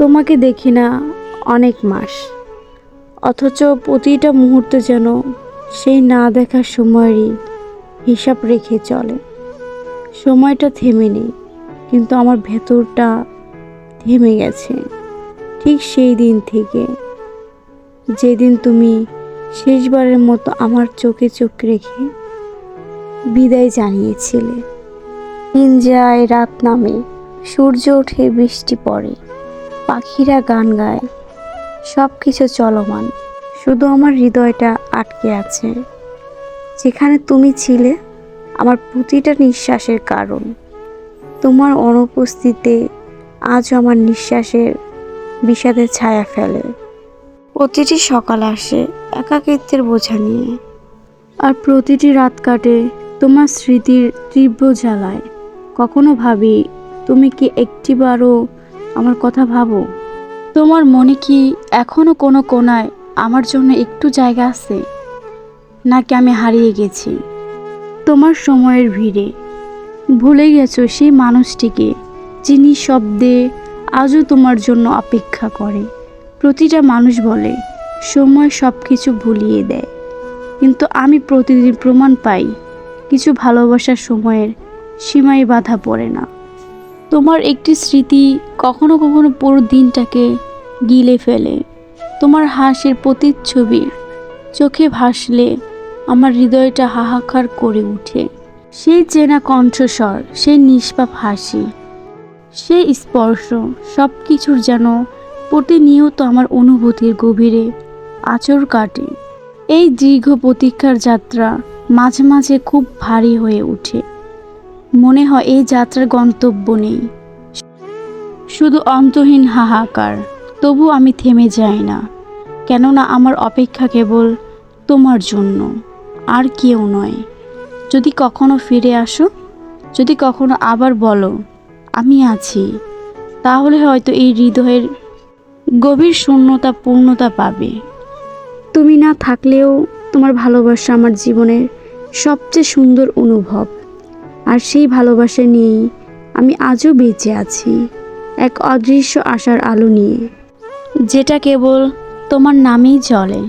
তোমাকে দেখি না অনেক মাস। অথচ প্রতিটা মুহূর্ত যেন সেই না দেখার সময়েরই হিসাব রেখে চলে। সময়টা থেমে নেই, কিন্তু আমার ভেতরটা থেমে গেছে। ঠিক সেই দিন থেকে যেদিন তুমি শেষবারের মতো আমার চোখে চোখ রেখে বিদায় জানিয়েছিলে। যায়, রাত নামে, সূর্য ওঠে, বৃষ্টি পড়ে। পাখিরা গান গায়। সব কিছু চলমান। শুধু আমার হৃদয়টা আটকে আছে। যেখানে তুমি ছিলে, আমার প্রতিটা নিঃশ্বাসের কারণ। তোমার অনুপস্থিতিতে আজ আমার নিঃশ্বাসের বিষাদের ছায়া ফেলে। প্রতিটি সকাল আসে একাকিত্বের বোঝা নিয়ে। আর প্রতিটি রাত কাটে তোমার স্মৃতির তীব্র জ্বালায়। কখনো ভাবি, তুমি কি একটিবারও আমার কথা ভাবো। তোমার মনে কি এখনও কোনো কোনায় আমার জন্য একটু জায়গা আছে? নাকি আমি হারিয়ে গেছি? তোমার সময়ের ভিড়ে। ভুলে গেছো সেই মানুষটিকে, যিনি শব্দে আজও তোমার জন্য অপেক্ষা করে। প্রতিটা মানুষ বলে, সময় সব কিছু ভুলিয়ে দেয়। কিন্তু আমি প্রতিদিন প্রমাণ পাই, কিছু ভালোবাসার সময়ের সীমায় বাধা পড়ে না। তোমার একটি স্মৃতি কখনো কখনো পুরো দিনটাকে গিলে ফেলে। তোমার হাসির প্রতিচ্ছবি চোখে ভাসলে আমার হৃদয়টা হাহাকার করে ওঠে। সেই চেনা কণ্ঠস্বর, সেই নিষ্পাপ হাসি, সেই স্পর্শ সব কিছুর যেন প্রতিনিয়ত আমার অনুভূতির গভীরে আচর কাটে। এই দীর্ঘ প্রতীক্ষার যাত্রা মাঝে মাঝে খুব ভারী হয়ে ওঠে। মনে হয় এই যাত্রার গন্তব্য নেই। শুধু অন্তহীন হাহাকার তবু আমি থেমে যাই না। কেননা আমার অপেক্ষা কেবল তোমার জন্য, আর কেউ নয়। যদি কখনো ফিরে আসো, যদি কখনো আবার বলো, আমি আছি, তাহলে হয়তো এই হৃদয়ের গভীর শূন্যতা পূর্ণতা পাবে। তুমি না থাকলেও তোমার ভালোবাসা আমার জীবনের সবচেয়ে সুন্দর অনুভব। আর সেই ভালোবাসা নিয়েই আমি আজও বেঁচে আছি, এক অদৃশ্য আশার আলো নিয়ে। যেটা কেবল তোমার নামেই চলে।